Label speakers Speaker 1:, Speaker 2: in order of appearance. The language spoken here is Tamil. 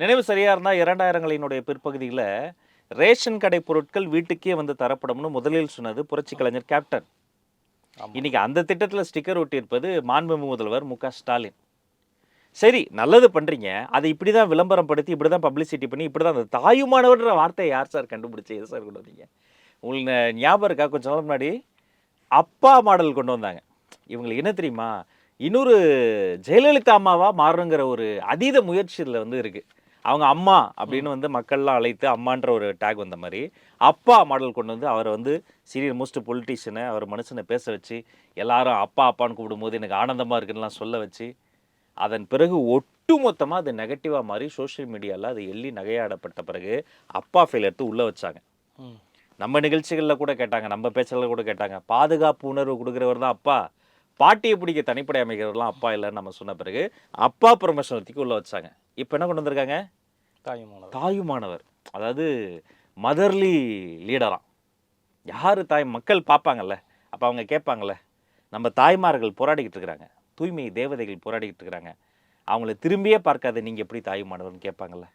Speaker 1: நினைவு சரியா இருந்தா இரண்டாயிரங்களினுடைய பிற்பகுதியில் ரேஷன் கடை பொருட்கள் வீட்டுக்கே வந்து தரப்படும்னு முதலில் சொன்னது புரட்சி கலைஞர் கேப்டன். இன்னைக்கு அந்த திட்டத்தில் ஸ்டிக்கர் ஒட்டியிருப்பது மாண்புமிகு முதல்வர் மு க ஸ்டாலின். சரி நல்லது பண்றீங்க. அதை இப்படி தான் விளம்பரம் படுத்தி இப்படி தான் பப்ளிசிட்டி பண்ணி இப்படி தான் அந்த தாயுமானவர்ன்ற வார்த்தையை யார் சார் கண்டுபிடிச்சி எது சார் கொண்டு வந்தீங்க? உங்களுக்கு ஞாபகம் இருக்கா? கொஞ்ச நாள் முன்னாடி அப்பா மாடல் கொண்டு வந்தாங்க. இவங்களுக்கு என்ன தெரியுமா? இன்னொரு ஜெயலலிதா அம்மாவா மாறணுங்கிற ஒரு அதீத முயற்சி இதில் வந்து இருக்கு. அவங்க அம்மா அப்படின்னு வந்து மக்கள்லாம் அழைத்து அம்மான்ற ஒரு டேக் வந்த மாதிரி அப்பா மாடல் கொண்டு வந்து அவரை வந்து சீரியல் மோஸ்ட் பொலிட்டீஷியனை அவர் மனுஷனை பேச வச்சு எல்லாரும் அப்பா அப்பான்னு கூப்பிடும்போது எனக்கு ஆனந்தமாக இருக்குன்னுலாம் சொல்ல வச்சு அதன் பிறகு ஒட்டுமொத்தமாக அது நெகட்டிவாக மாறி சோஷியல் மீடியாவில் அது எள்ளி நகையாடப்பட்ட பிறகு அப்பா ஃபெயில் எடுத்து உள்ளே வச்சாங்க. நம்ம நிகழ்ச்சிகளில் கூட கேட்டாங்க நம்ம பேச்சலில் கூட கேட்டாங்க. பாதுகாப்பு உணர்வு கொடுக்குறவர் தான் அப்பா. பாட்டியை பிடிக்க தனிப்படை அமைக்கிறவர்லாம் அப்பா இல்லைன்னு நம்ம சொன்ன பிறகு அப்பா ப்ரொமோஷன் தூக்கி உள்ளே வச்சாங்க. இப்போ என்ன கொண்டு வந்திருக்காங்க?
Speaker 2: தாயுமானவர்.
Speaker 1: தாயுமானவர். அதாவது மதர்லி லீடராம் யார் தாய் மக்கள் பார்ப்பாங்கல்ல அப்போ அவங்க கேட்பாங்கல்ல நம்ம தாய்மார்கள் போராடிக்கிட்டு இருக்கிறாங்க. தூய்மை தேவதைகள் போராடிக்கிட்டு இருக்கிறாங்க. அவங்கள திரும்பியே பார்க்காத நீங்கள் எப்படி தாயுமானவர்னு கேட்பாங்கல்ல.